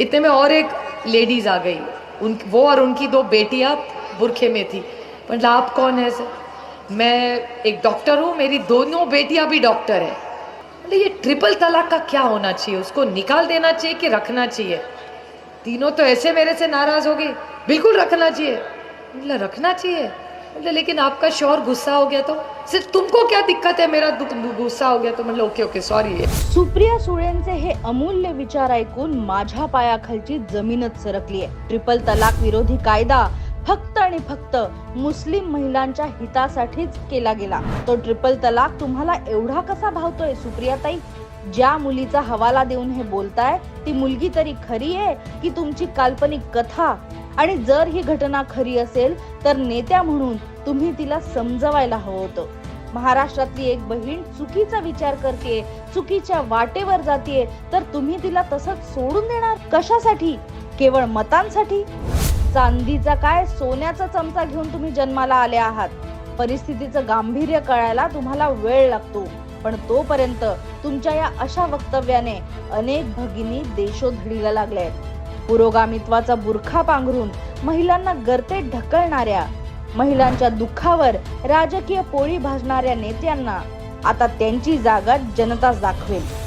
इतने में और एक लेडीज़ आ गई। उन, वो और उनकी दो बेटियाँ बुरखे में थी। मतलब आप कौन है सर? मैं एक डॉक्टर हूँ, मेरी दोनों बेटियाँ भी डॉक्टर है। मतलब ये ट्रिपल तलाक का क्या होना चाहिए? उसको निकाल देना चाहिए कि रखना चाहिए? तीनों तो ऐसे मेरे से नाराज़ हो गई बिल्कुल रखना चाहिए। मतलब रखना चाहिए। मतलब लेकिन आपका शोर गुस्सा हो गया तो? सिर्फ तुमको क्या दिक्कत है? मेरा गुस्सा हो गया तो? मतलब ओके ओके सॉरी सुप्रिया सुळेंचे हे अमूल्य विचार ऐकून माझ्या पायाखालची जमीनच सरकली आहे. ट्रिपल तलाक विरोधी कायदा फक्त आणि फक्त मुस्लिम महिलांच्या हितासाठीच केला गेला. तो ट्रिपल तलाक तुम्हाला एवढा कसा भावतोय सुप्रियाताई? ज्या मुलीचा हवाला देऊन हे बोलताय ती मुलगी तरी खरी आहे की तुमची काल्पनिक कथा? आणि जर ही घटना खरी असेल तर नेत्या म्हणून तुम्ही तिला समजवायला हवं होतं. महाराष्ट्रातली एक बहीण चुकीचा विचार करते चुकीच्या वाटेवर जाते तर तुम्ही तिला तसंच सोडून देणार? कशासाठी? केवळ मतांसाठी? चांदीचा काय सोन्याचा चमचा घेऊन तुम्ही जन्माला आले आहात? परिस्थितीचं गांभीर्य कळायला तुम्हाला वेळ लागतो. पण तोपर्यंत तुमच्या या अशा वक्तव्याने अनेक भगिनी देशोधडीला लागल्या आहेत पुरोगामित्वाचा बुरखा पांघरून महिलांना गर्तेत ढकलणाऱ्या महिलांच्या दुःखावर राजकीय पोळी भाजणाऱ्या नेत्यांना आता त्यांची जागा जनताच दाखवेल.